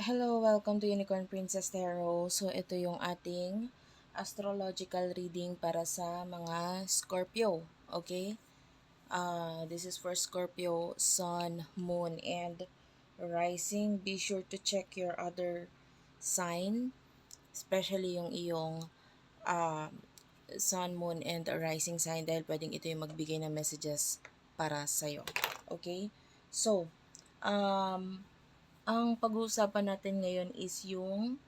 Hello, welcome to Unicorn Princess Tarot. So, ito yung ating astrological reading para sa mga Scorpio. Okay? Uh, this is for Scorpio, Sun, Moon, and Rising. Be sure to check your other sign, especially yung iyong uh, Sun, Moon, and Rising sign dahil pwedeng ito yung magbigay ng messages para sa'yo. Okay? So, um, ang pag-uusapan natin ngayon is yung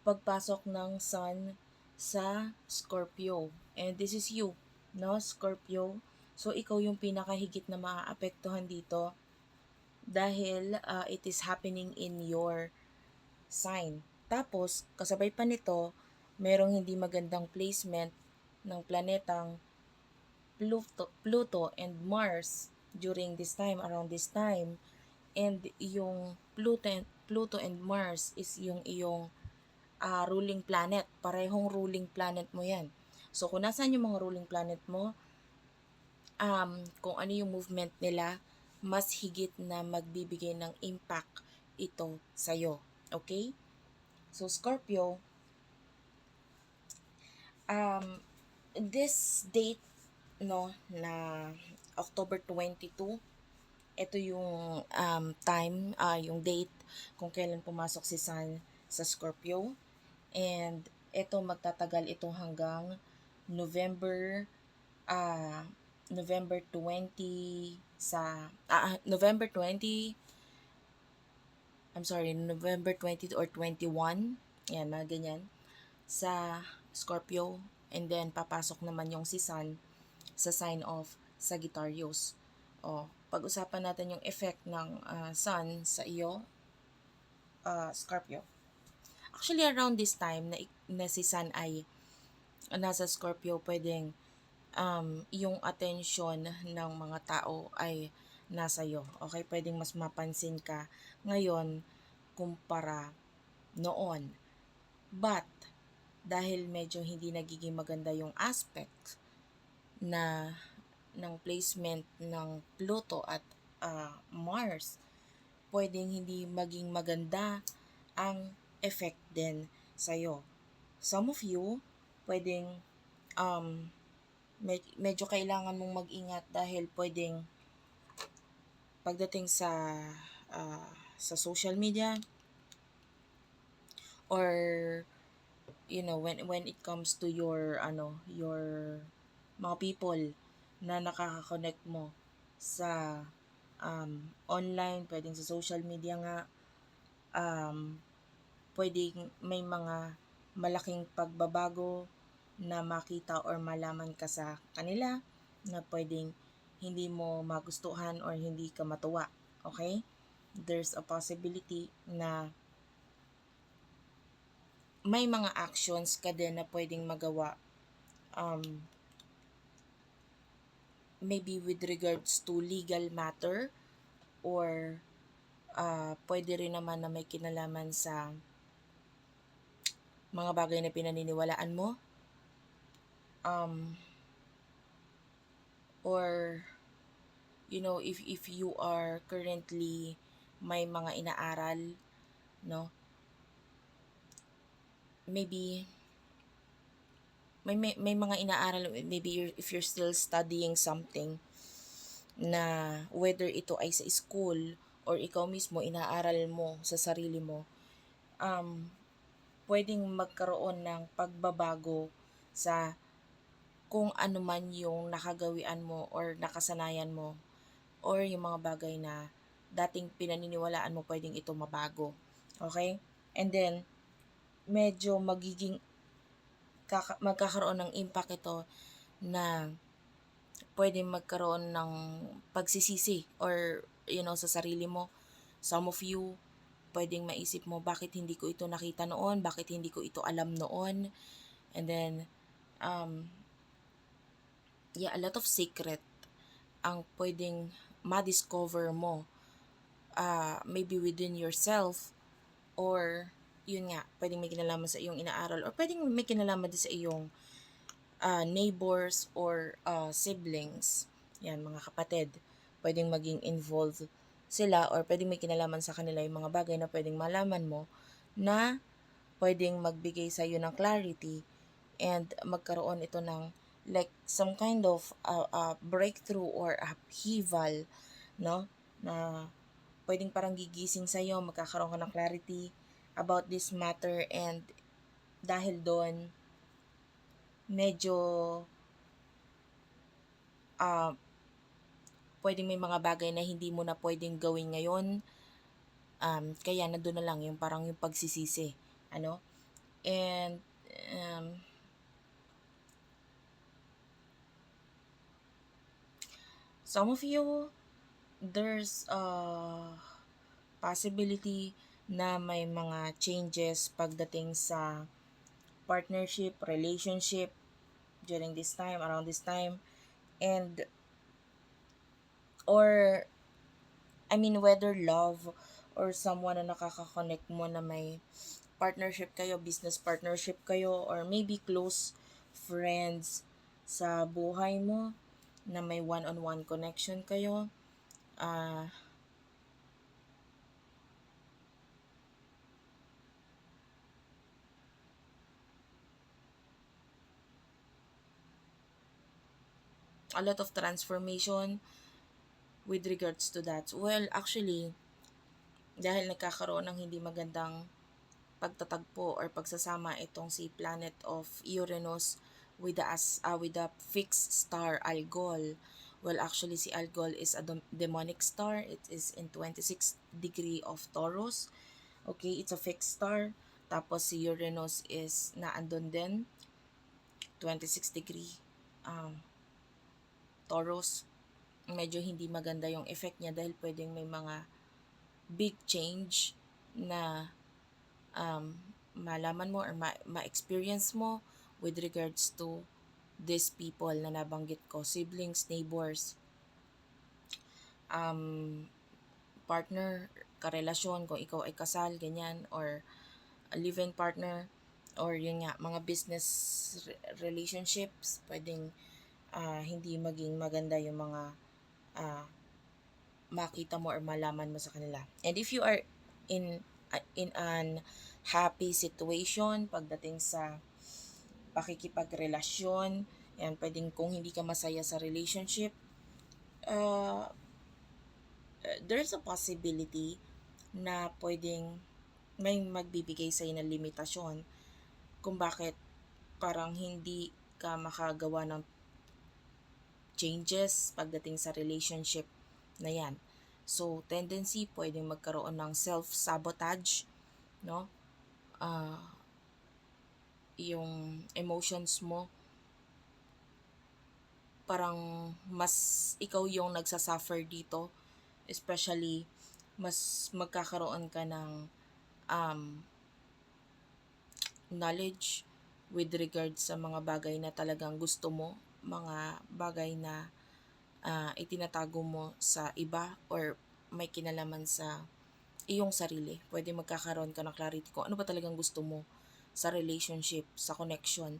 pagpasok ng sun sa Scorpio. And this is you, no? Scorpio. So, ikaw yung pinakahigit na maaapektuhan dito dahil uh, it is happening in your sign. Tapos, kasabay pa nito, merong hindi magandang placement ng planetang Pluto, Pluto and Mars during this time, around this time and yung Pluto and, Pluto and Mars is yung iyong uh, ruling planet. Parehong ruling planet mo yan. So, kung nasaan yung mga ruling planet mo, um, kung ano yung movement nila, mas higit na magbibigay ng impact ito sa'yo. Okay? So, Scorpio, um, this date, no, na October 22, ito yung um, time, uh, yung date kung kailan pumasok si Sun sa Scorpio. And ito magtatagal ito hanggang November uh, November 20 sa uh, November 20 I'm sorry, November 20 or 21. Yan, mga ganyan. Sa Scorpio. And then, papasok naman yung si Sun sa sign of Sagittarius. O, pag-usapan natin yung effect ng uh, sun sa iyo, uh, Scorpio. Actually, around this time na, na si sun ay nasa Scorpio, pwedeng um, yung attention ng mga tao ay nasa iyo. Okay, pwedeng mas mapansin ka ngayon kumpara noon. But, dahil medyo hindi nagiging maganda yung aspect na ng placement ng Pluto at uh, Mars, pwedeng hindi maging maganda ang effect din sa'yo. Some of you, pwedeng um, med- medyo kailangan mong mag-ingat dahil pwedeng pagdating sa uh, sa social media or you know when when it comes to your ano your mga people na nakaka-connect mo sa um, online, pwedeng sa social media nga, um, pwedeng may mga malaking pagbabago na makita or malaman ka sa kanila na pwedeng hindi mo magustuhan or hindi ka matuwa. Okay? There's a possibility na may mga actions ka din na pwedeng magawa um, maybe with regards to legal matter or uh, pwede rin naman na may kinalaman sa mga bagay na pinaniniwalaan mo. Um, or you know if if you are currently may mga inaaral no? Maybe may, may, may mga inaaral, maybe you're, if you're still studying something, na whether ito ay sa school or ikaw mismo inaaral mo sa sarili mo, um, pwedeng magkaroon ng pagbabago sa kung ano man yung nakagawian mo or nakasanayan mo or yung mga bagay na dating pinaniniwalaan mo pwedeng ito mabago. Okay? And then, medyo magiging magkakaroon ng impact ito na pwede magkaroon ng pagsisisi or you know sa sarili mo. Some of you pwedeng maisip mo bakit hindi ko ito nakita noon? Bakit hindi ko ito alam noon? And then um yeah a lot of secret ang pwedeng ma-discover mo uh, maybe within yourself or yun nga, pwedeng may kinalaman sa iyong inaaral or pwedeng may kinalaman din sa iyong uh, neighbors or uh, siblings. Yan, mga kapatid. Pwedeng maging involved sila or pwedeng may kinalaman sa kanila yung mga bagay na pwedeng malaman mo na pwedeng magbigay sa iyo ng clarity and magkaroon ito ng like some kind of uh, uh, breakthrough or upheaval no na pwedeng parang gigising sa iyo magkakaroon ka ng clarity about this matter and dahil doon medyo uh, pwedeng may mga bagay na hindi mo na pwedeng gawin ngayon. Um, kaya nandun na lang yung parang yung pagsisisi ano? And um, some of you there's a possibility na may mga changes pagdating sa partnership, relationship during this time, around this time. And or I mean whether love or someone na nakaka-connect mo na may partnership kayo, business partnership kayo or maybe close friends sa buhay mo na may one-on-one connection kayo. Ah a lot of transformation with regards to that. Well, actually, dahil nagkakaroon ng hindi magandang pagtatagpo or pagsasama itong si planet of Uranus with the as uh, with the fixed star Algol. Well, actually si Algol is a dem- demonic star. It is in 26 degree of Taurus. Okay, it's a fixed star. Tapos si Uranus is naandun din 26 degree um, Taurus. Medyo hindi maganda yung effect niya dahil pwedeng may mga big change na um, malaman mo or ma- ma-experience mo with regards to these people na nabanggit ko, siblings, neighbors, um, partner, karelasyon, kung ikaw ay kasal, ganyan, or live-in partner, or yun nga, mga business re- relationships, pwedeng ah, hindi maging maganda yung mga ah, makita mo or malaman mo sa kanila. And if you are in uh, in an happy situation pagdating sa pakikipagrelasyon, yan, pwedeng kung hindi ka masaya sa relationship, uh, there's a possibility na pwedeng may magbibigay sa ng limitasyon kung bakit parang hindi ka makagawa ng changes pagdating sa relationship na yan. So, tendency, pwedeng magkaroon ng self-sabotage, no? Ah, yung emotions mo, parang mas ikaw yung nagsasuffer dito. Especially, mas magkakaroon ka ng um, knowledge with regard sa mga bagay na talagang gusto mo, mga bagay na ah, itinatago mo sa iba or may kinalaman sa iyong sarili. Pwede magkakaroon ka ng clarity kung ano ba talagang gusto mo sa relationship, sa connection.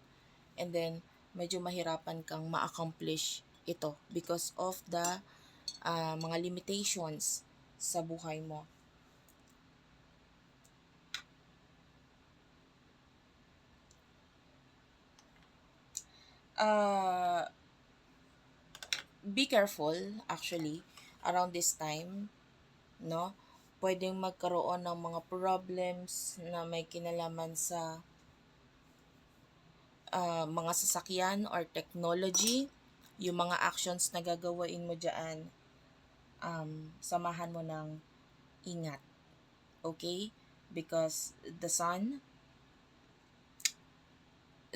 And then, medyo mahirapan kang ma-accomplish ito because of the ah, mga limitations sa buhay mo. Uh, be careful actually around this time no? Pwedeng magkaroon ng mga problems na may kinalaman sa uh, mga sasakyan or technology. Yung mga actions na gagawain mo dyan um, samahan mo ng ingat. Okay? Because the sun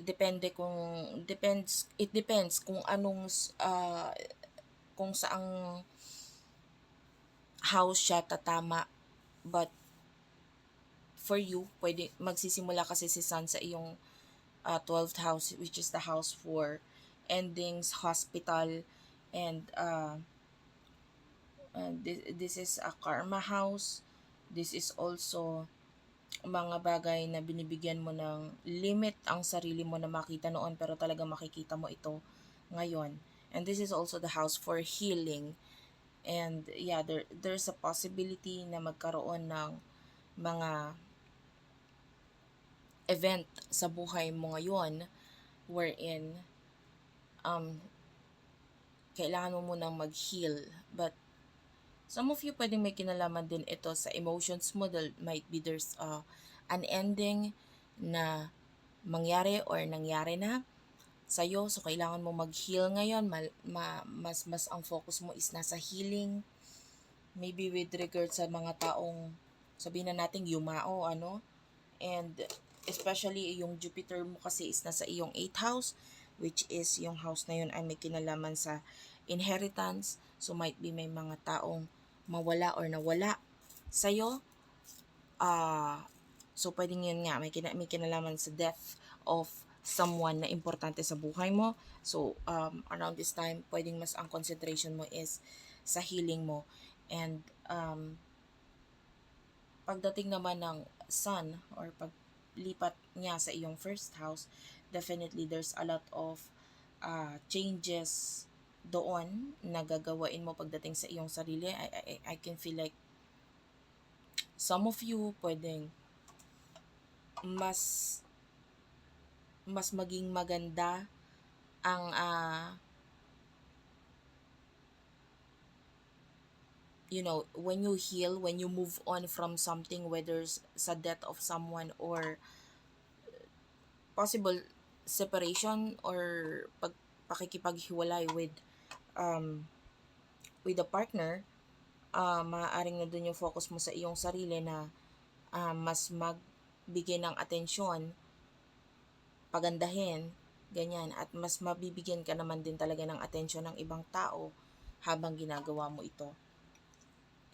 depende kung depends it depends kung anong uh, kung saang house siya tatama. But for you pwede magsisimula kasi si Sun sa iyong uh, 12th house which is the house for endings hospital and uh, uh, this, this is a karma house. This is also mga bagay na binibigyan mo ng limit ang sarili mo na makita noon pero talaga makikita mo ito ngayon. And this is also the house for healing And yeah, there there's a possibility na magkaroon ng mga event sa buhay mo ngayon wherein um kailangan mo munang mag-heal. But some of you pwedeng may kinalaman din ito sa emotions mo. There might be there's uh, an ending na mangyari or nangyari na sa'yo. So, kailangan mo mag-heal ngayon. Ma, ma, mas, mas ang focus mo is nasa healing. Maybe with regard sa mga taong sabihin na natin yumao, ano. And especially yung Jupiter mo kasi is nasa iyong 8th house which is yung house na yun ay may kinalaman sa inheritance. So, might be may mga taong mawala or nawala sa'yo. Ah, so, pwedeng yun nga, may, kina, may kinalaman sa death of someone na importante sa buhay mo. So, um, around this time, pwedeng mas ang concentration mo is sa healing mo. And, um, pagdating naman ng sun or paglipat niya sa iyong first house, definitely there's a lot of uh, changes doon na gagawain mo pagdating sa iyong sarili. I, I, I can feel like some of you pwedeng mas mas maging maganda ang ah, you know, when you heal, when you move on from something, whether sa death of someone or possible separation or pag pakikipaghiwalay with um with a partner, ah maaaring na dun yung focus mo sa iyong sarili na ah, mas magbigay ng atensyon, pagandahin, ganyan, at mas mabibigyan ka naman din talaga ng atensyon ng ibang tao habang ginagawa mo ito.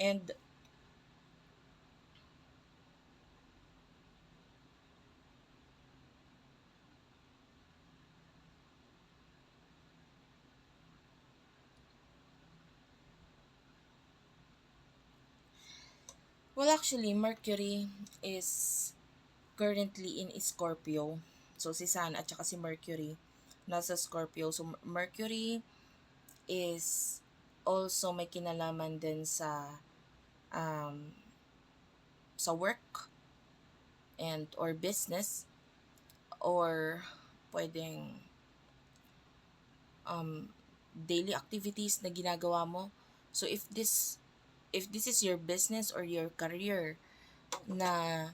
And well actually Mercury is currently in Scorpio. So si Sun at saka si Mercury nasa Scorpio. So Mercury is also may kinalaman din sa um, sa work and or business or pwedeng um, daily activities na ginagawa mo. So if this if this is your business or your career na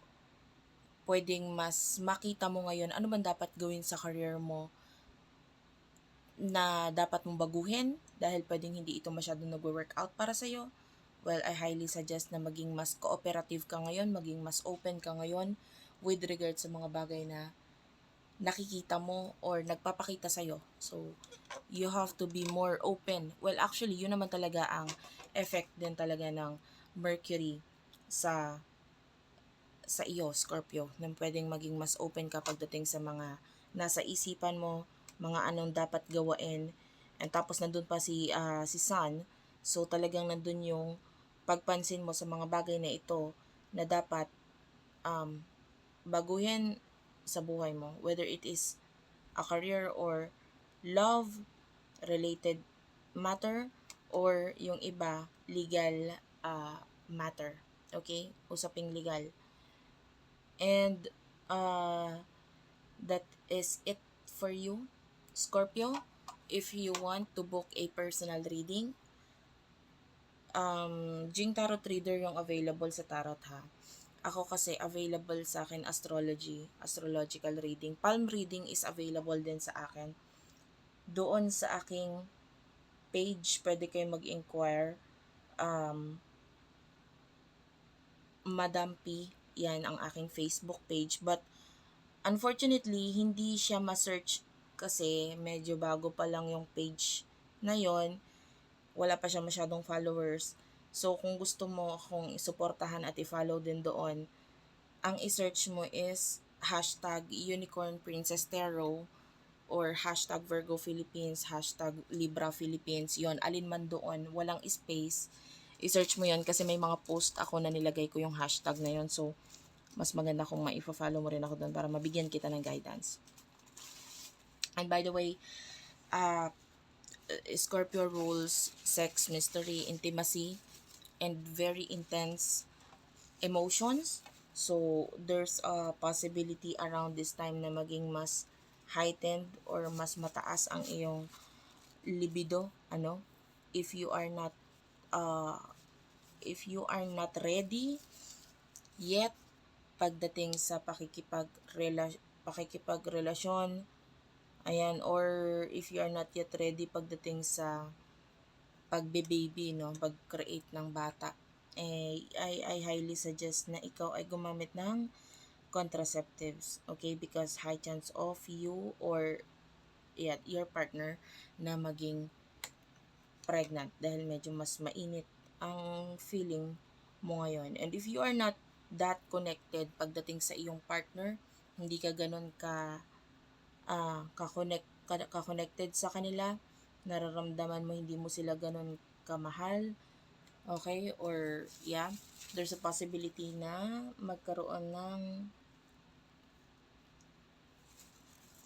pwedeng mas makita mo ngayon ano man dapat gawin sa career mo na dapat mong baguhin dahil pwedeng hindi ito masyadong nagwo-workout para sa'yo. Well, I highly suggest na maging mas cooperative ka ngayon, maging mas open ka ngayon with regard sa mga bagay na nakikita mo or nagpapakita sa'yo. So, you have to be more open. Well, actually, yun naman talaga ang effect din talaga ng Mercury sa sa iyo, Scorpio, na pwedeng maging mas open ka pagdating sa mga nasa isipan mo, mga anong dapat gawain. And tapos nandun pa si ah, si Sun. So talagang nandun yung pagpansin mo sa mga bagay na ito na dapat um, baguhin sa buhay mo. Whether it is a career or love related matter or yung iba legal ah, matter. Okay? Usaping legal. And uh, that is it for you, Scorpio. If you want to book a personal reading, um, Jing Tarot Reader yung available sa Tarot ha. Ako kasi available sa akin astrology, astrological reading. Palm reading is available din sa akin. Doon sa aking page, pwede kayo mag-inquire. Um, Madam P, yan ang aking Facebook page. But, unfortunately, hindi siya ma-search kasi medyo bago pa lang yung page na yon wala pa siya masyadong followers. So, kung gusto mo akong isuportahan at i-follow din doon, ang i-search mo is hashtag Unicorn Princess Tarot or hashtag Virgo Philippines, hashtag Libra Philippines, yon alin man doon, walang space. I-search mo yon kasi may mga post ako na nilagay ko yung hashtag na yon. So, mas maganda kung maifa-follow mo rin ako doon para mabigyan kita ng guidance. And by the way, uh, Scorpio rules sex, mystery, intimacy, and very intense emotions. So, there's a possibility around this time na maging mas heightened or mas mataas ang iyong libido, ano? If you are not uh, if you are not ready yet pagdating sa pakikipag pakikipagrelasyon ayan or if you are not yet ready pagdating sa pagbe-baby no? Pag-create ng bata. Eh I, I highly suggest na ikaw ay gumamit ng contraceptives okay? Because high chance of you or yeah, your partner na maging pregnant dahil medyo mas mainit ang feeling mo ngayon. And if you are not that connected pagdating sa iyong partner, hindi ka ganun ka ah ka-connect ka, ka-connected sa kanila, nararamdaman mo hindi mo sila ganun kamahal, okay? Or yeah, there's a possibility na magkaroon ng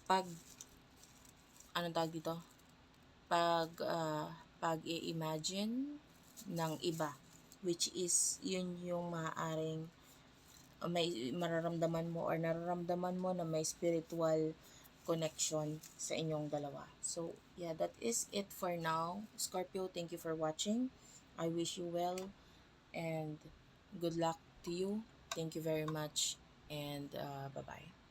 pag ano tawag dito? Pag ah, pag-i-imagine ng iba which is yun yung maaaring uh, may mararamdaman mo or nararamdaman mo na may spiritual connection sa inyong dalawa. So, yeah, that is it for now. Scorpio, thank you for watching. I wish you well and good luck to you. Thank you very much and uh, bye-bye.